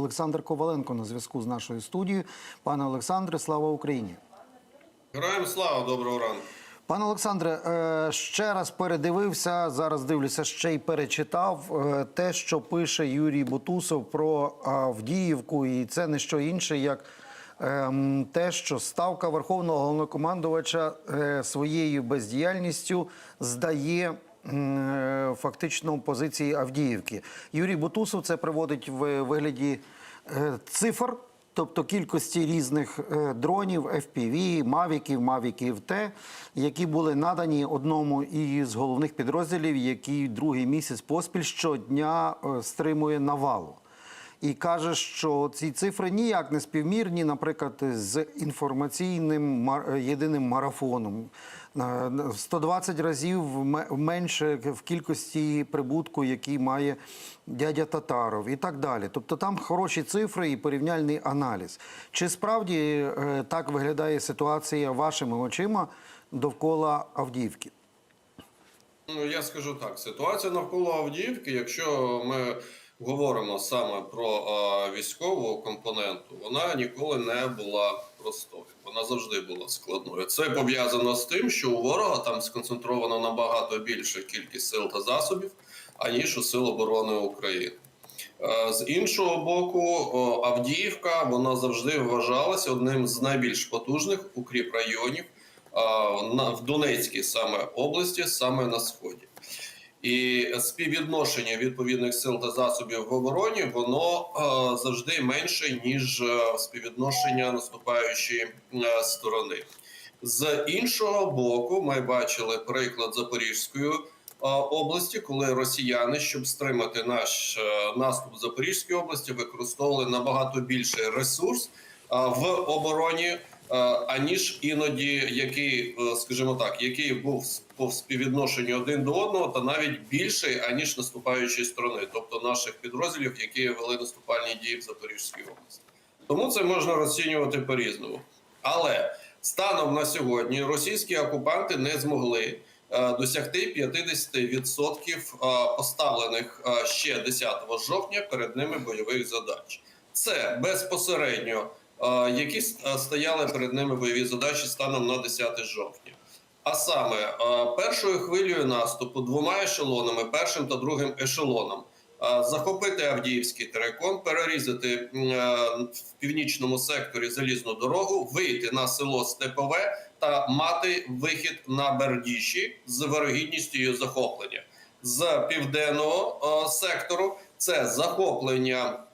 Олександр Коваленко на зв'язку з нашою студією. Пане Олександре, слава Україні! Героям слава, доброго ранку. Пане Олександре, е, ще раз передивився. Зараз дивлюся, ще й перечитав е, те, що пише Юрій Бутусов про Авдіївку, і це не що інше, як ем, те, що ставка Верховного головнокомандувача е, своєю бездіяльністю здає. Е, Фактично позиції Авдіївки. Юрій Бутусов це приводить в вигляді е, цифр, тобто кількості різних е, дронів, FPV, мавіків, мавіків Т, які були надані одному із головних підрозділів, який другий місяць поспіль щодня стримує навалу. І каже, що ці цифри ніяк не співмірні, наприклад, з інформаційним єдиним марафоном. На- на- в 120 разів менше в кількості прибутку, який має дядя Татаров, і так далі. Тобто там хороші цифри і порівняльний аналіз. Чи справді е, так виглядає ситуація вашими очима довкола Авдіївки? Ну, я скажу так: ситуація навколо Авдіївки, якщо ми говоримо саме про військову компоненту, вона ніколи не була простою. Вона завжди була складною. Це пов'язано з тим, що у ворога там сконцентровано набагато більша кількість сил та засобів, аніж у Сил оборони України. З іншого боку, Авдіївка вона завжди вважалася одним з найбільш потужних укріп районів в Донецькій саме області, саме на сході. І співвідношення відповідних сил та засобів в обороні воно е, завжди менше ніж е, співвідношення наступаючої е, сторони. З іншого боку, ми бачили приклад Запорізької області, коли росіяни, щоб стримати наш наступ в Запорізькій області, використовували набагато більший ресурс в обороні, аніж іноді, який, е, скажімо так, який був по співвідношенню один до одного, та навіть більший аніж наступаючої сторони, тобто наших підрозділів, які вели наступальні дії в Запорізькій області. Тому це можна розцінювати по-різному. Але станом на сьогодні російські окупанти не змогли е, досягти 50% е, поставлених е, ще 10 жовтня перед ними бойових задач. Це безпосередньо е, які е, стояли перед ними бойові задачі станом на 10 жовтня. А саме е, першою хвилею наступу двома ешелонами, першим та другим ешелоном, е, захопити Авдіївський терекон, перерізати в північному секторі залізну дорогу, вийти на село Степове та мати вихід на Бердіші з вирогідністю її захоплення. З південного сектору це захоплення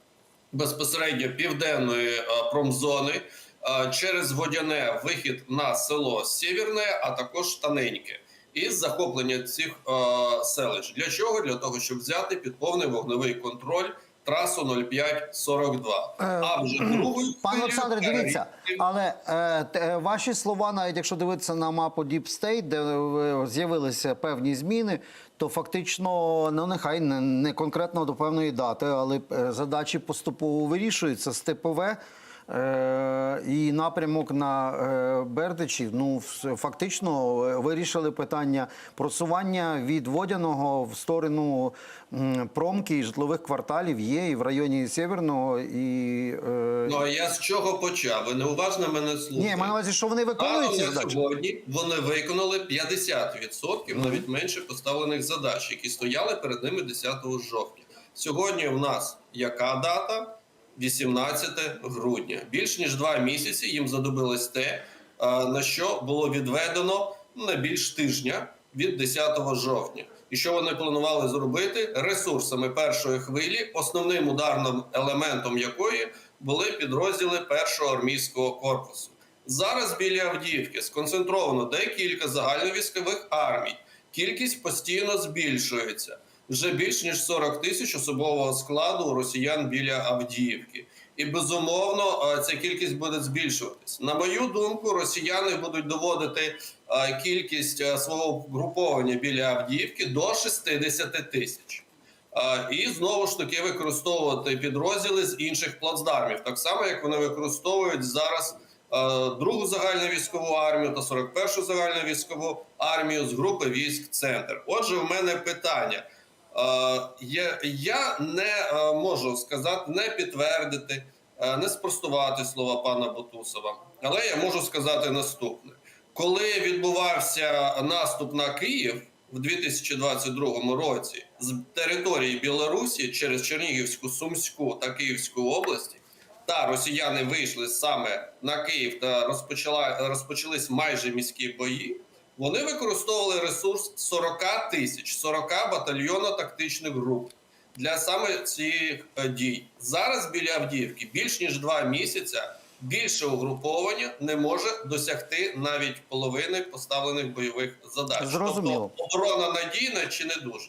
безпосередньо південної е, промзони е, через водяне вихід на село Сєвєрне, а також Таненьке. І захоплення цих е, селищ. Для чого? Для того, щоб взяти під повний вогневий контроль трасу 0542. Е, А вже другою Пане Олександре, дивіться, але е, е, ваші слова, навіть якщо дивитися на мапу Deep State, де з'явилися певні зміни, то фактично, ну нехай не, не конкретно до певної дати, але задачі поступово вирішуються. Степове. Е, і напрямок на е, Бердичів, ну фактично е, вирішили питання просування від водяного в сторону промки і житлових кварталів є і в районі Сєвєрного, і Ну а я з чого почав? Ви неуважно мене слухаєте. ні, маю на увазі, що вони виконують ці задачі. сьогодні вони виконали 50%, навіть менше поставлених задач, які стояли перед ними 10 жовтня. Сьогодні у нас яка дата? 18 грудня. Більш ніж два місяці їм задобилось те, на що було відведено не більш тижня від 10 жовтня. І що вони планували зробити ресурсами першої хвилі, основним ударним елементом якої були підрозділи першого армійського корпусу. Зараз біля Авдіївки сконцентровано декілька загальновійськових армій. Кількість постійно збільшується. Вже більш ніж 40 тисяч особового складу росіян біля Авдіївки. І безумовно е, ця кількість буде збільшуватись. На мою думку, росіяни будуть доводити е, кількість е, свого груповання біля Авдіївки до 60 тисяч. І знову ж таки використовувати підрозділи з інших плацдармів, так само як вони використовують зараз другу загальну військову армію та 41-шу загальну військову армію з групи військ Центр. Отже, в мене питання: є- я не е, можу сказати, не підтвердити, е, не спростувати слова пана Бутусова, але я можу сказати наступне: коли відбувався наступ на Київ в 2022 році з території Білорусі через Чернігівську, Сумську та Київську області, та росіяни вийшли саме на Київ та розпочала розпочались майже міські бої. Вони використовували ресурс 40 тисяч, 40 батальйона тактичних груп для саме цих е, дій. Зараз біля Авдіївки більш ніж два місяця більше угруповання не може досягти навіть половини поставлених бойових задач. Зрозуміло. Тобто оборона надійна чи не дуже.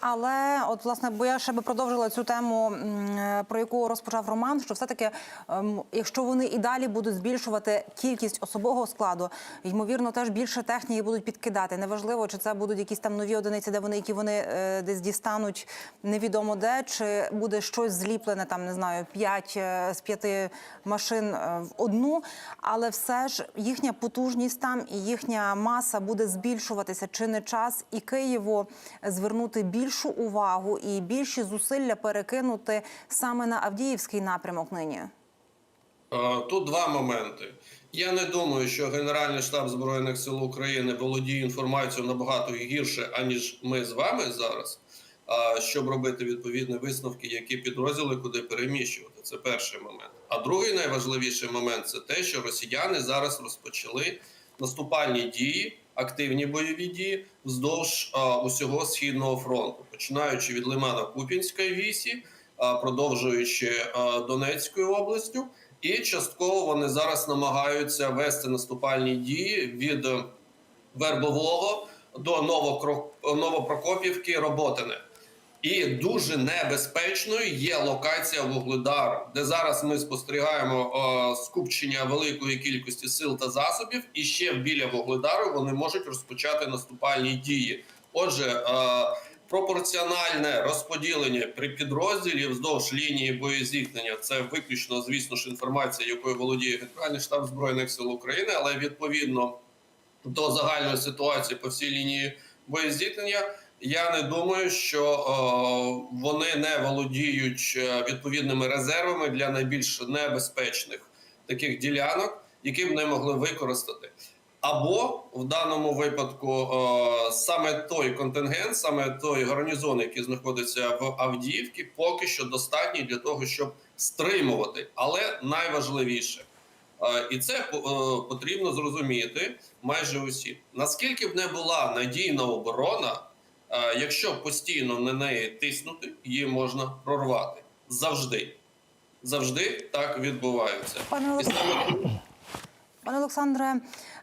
Але от власне, бо я ще би продовжила цю тему, е, про яку розпочав Роман, що все-таки, ем, якщо вони і далі будуть збільшувати кількість особового складу, ймовірно, теж більше техніки будуть підкидати. Неважливо, чи це будуть якісь там нові одиниці, де вони які вони е, десь дістануть невідомо де, чи буде щось зліплене, там не знаю, п'ять е, з п'яти машин в одну, але все ж їхня потужність там і їхня маса буде збільшуватися. Чи не час і Києву звернути більшу увагу і більші зусилля перекинути саме на Авдіївський напрямок нині? Тут два моменти. Я не думаю, що Генеральний штаб Збройних сил України володіє інформацією набагато гірше, аніж ми з вами зараз, щоб робити відповідні висновки, які підрозділи куди переміщувати. Це перший момент. А другий найважливіший момент це те, що росіяни зараз розпочали наступальні дії, активні бойові дії вздовж усього східного фронту, починаючи від Лимана Купінської вісі, продовжуючи Донецькою областю. І частково вони зараз намагаються вести наступальні дії від Вербового до Новопрокопівки Роботине. І дуже небезпечною є локація Вугледару, де зараз ми спостерігаємо е, скупчення великої кількості сил та засобів, і ще біля Вугледару вони можуть розпочати наступальні дії. Отже, е, пропорціональне розподілення при підрозділі вздовж лінії боєзіткнення це виключно, звісно ж, інформація, якою володіє Генеральний штаб збройних сил України, але відповідно до загальної ситуації по всій лінії боєзіткнення. Я не думаю, що е, вони не володіють е, відповідними резервами для найбільш небезпечних таких ділянок, які б не могли використати. Або в даному випадку е, саме той контингент, саме той гарнізон, який знаходиться в Авдіївці, поки що достатній для того, щоб стримувати. Але найважливіше, і це потрібно зрозуміти майже усі. Наскільки б не була надійна оборона, якщо постійно на неї тиснути, її можна прорвати завжди. Завжди так відбувається. Пане пане Олександре,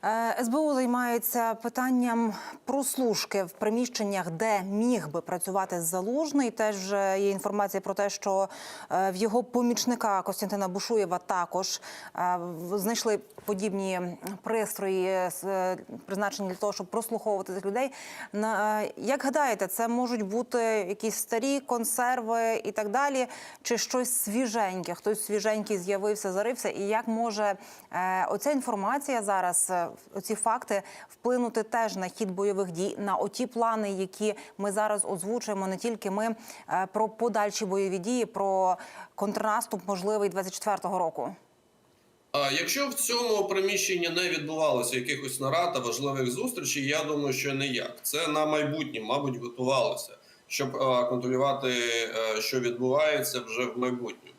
е, СБУ займається питанням прослушки в приміщеннях, де міг би працювати залужний. Теж є інформація про те, що е, в його помічника Костянтина Бушуєва також е, знайшли подібні пристрої, призначені для того, щоб прослуховувати цих людей. Як гадаєте, це можуть бути якісь старі консерви і так далі, чи щось свіженьке? Хтось свіженький з'явився, зарився, і як може оця інформація зараз, оці факти вплинути теж на хід бойових дій, на оті плани, які ми зараз озвучуємо, не тільки ми е, про подальші бойові дії, про контрнаступ можливий 24-го року. Якщо в цьому приміщенні не відбувалося якихось нарад та важливих зустрічей, я думаю, що ніяк. Це на майбутнє, мабуть, готувалося, щоб е, контролювати, е, що відбувається вже в майбутньому.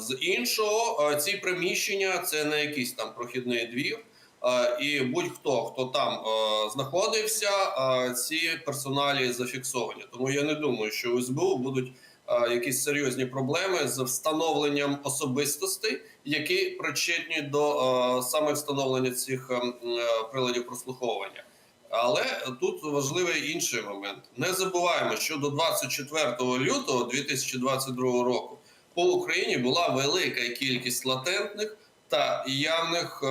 З іншого, ці приміщення це не якийсь там прохідний двір. Е, І будь-хто, хто там е, знаходився, е, ці персоналі зафіксовані. Тому я не думаю, що у СБУ будуть якісь серйозні проблеми з встановленням особистостей, які причетні до саме встановлення цих е, м, е, приладів прослуховування. Але тут важливий інший момент. Не забуваємо, що до 24 лютого 2022 року по Україні була велика кількість латентних та явних е,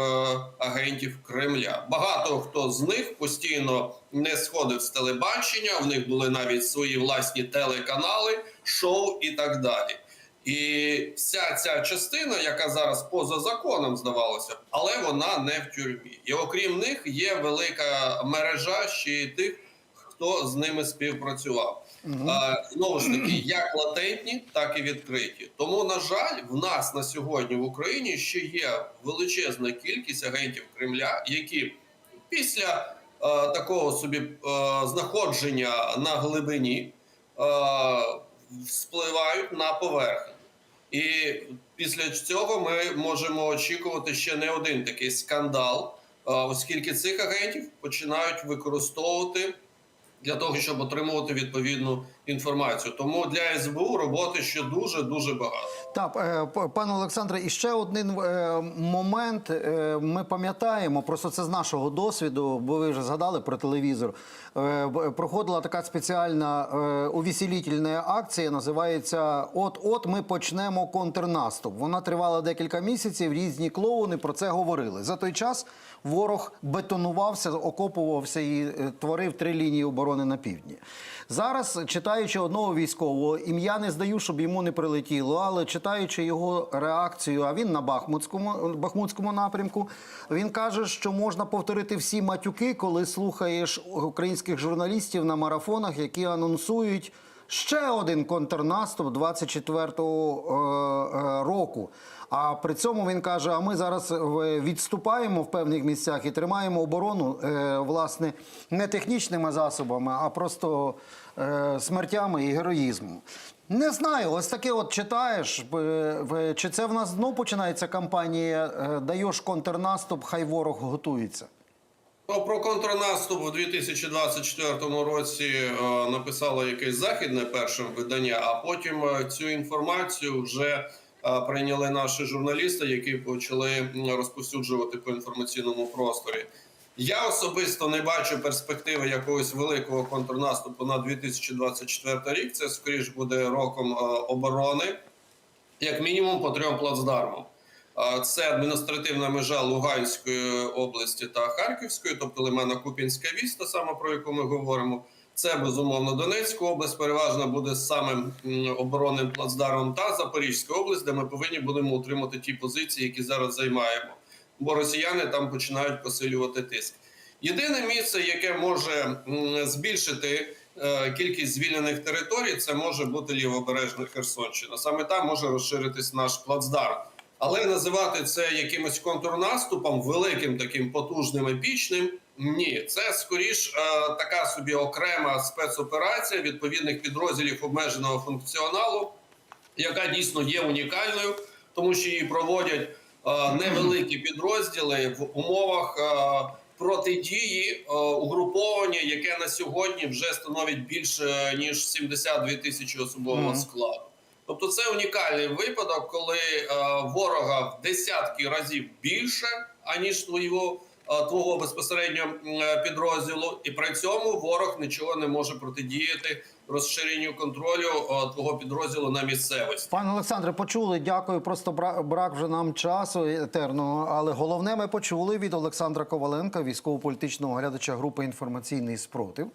агентів Кремля. Багато хто з них постійно не сходив з телебачення. В них були навіть свої власні телеканали, шоу і так далі. І вся ця частина, яка зараз поза законом здавалося, але вона не в тюрмі. І окрім них є велика мережа ще й тих, хто з ними співпрацював. А, знову ж таки, як латентні, так і відкриті. Тому, на жаль, в нас на сьогодні в Україні ще є величезна кількість агентів Кремля, які після е, такого собі е, знаходження на глибині е, спливають на поверхню. І після цього ми можемо очікувати ще не один такий скандал, оскільки цих агентів починають використовувати для того, щоб отримувати відповідну інформацію. Тому для СБУ роботи ще дуже дуже багато. Так, е, пане Олександре, і ще один е, момент. Е, Ми пам'ятаємо, просто це з нашого досвіду, бо ви вже згадали про телевізор. Проходила така спеціальна увеселітельна акція, називається От-от ми почнемо контрнаступ. Вона тривала декілька місяців. Різні клоуни про це говорили. За той час ворог бетонувався, окопувався і е, творив три лінії оборони на півдні. Зараз, читаючи одного військового, ім'я не здаю, щоб йому не прилетіло, але читаючи його реакцію, а він на Бахмутському, Бахмутському напрямку, він каже, що можна повторити всі матюки, коли слухаєш українських журналістів на марафонах, які анонсують. Ще один контрнаступ 24-го е, е, року. А при цьому він каже: а ми зараз е, відступаємо в певних місцях і тримаємо оборону е, власне не технічними засобами, а просто е, смертями і героїзмом. Не знаю, ось таке от читаєш. Чи це в нас знов починається кампанія Даєш контрнаступ, хай ворог готується. Про контрнаступ у 2024 році написало якесь західне першим видання, а потім цю інформацію вже прийняли наші журналісти, які почали м, розповсюджувати по інформаційному просторі. Я особисто не бачу перспективи якогось великого контрнаступу на 2024 рік. Це скоріш буде роком оборони, як мінімум по трьом плацдармам. Це адміністративна межа Луганської області та Харківської, тобто Лимано-Купінська вісь, та саме про яку ми говоримо. Це безумовно Донецька область, переважно буде самим оборонним плацдармом та Запорізька область, де ми повинні будемо утримати ті позиції, які зараз займаємо. Бо росіяни там починають посилювати тиск. Єдине місце, яке може збільшити е, кількість звільнених територій, це може бути лівобережна Херсонщина. Саме там може розширитись наш плацдарм. Але називати це якимось контрнаступом, великим таким потужним епічним. Ні, це скоріш е, така собі окрема спецоперація відповідних підрозділів обмеженого функціоналу, яка дійсно є унікальною, тому що її проводять е, невеликі підрозділи в умовах е, протидії угруповання, яке на сьогодні вже становить більше ніж 72 тисячі особового складу. Тобто це унікальний випадок, коли е, ворога в десятки разів більше, аніж твого, е, твого безпосередньо е, підрозділу, і при цьому ворог нічого не може протидіяти розширенню контролю твого підрозділу на місцевості. Пане Олександре, почули. Дякую. Просто бра- брак вже нам часу етерного. Але головне, ми почули від Олександра Коваленка, військово-політичного глядача групи інформаційний спротив.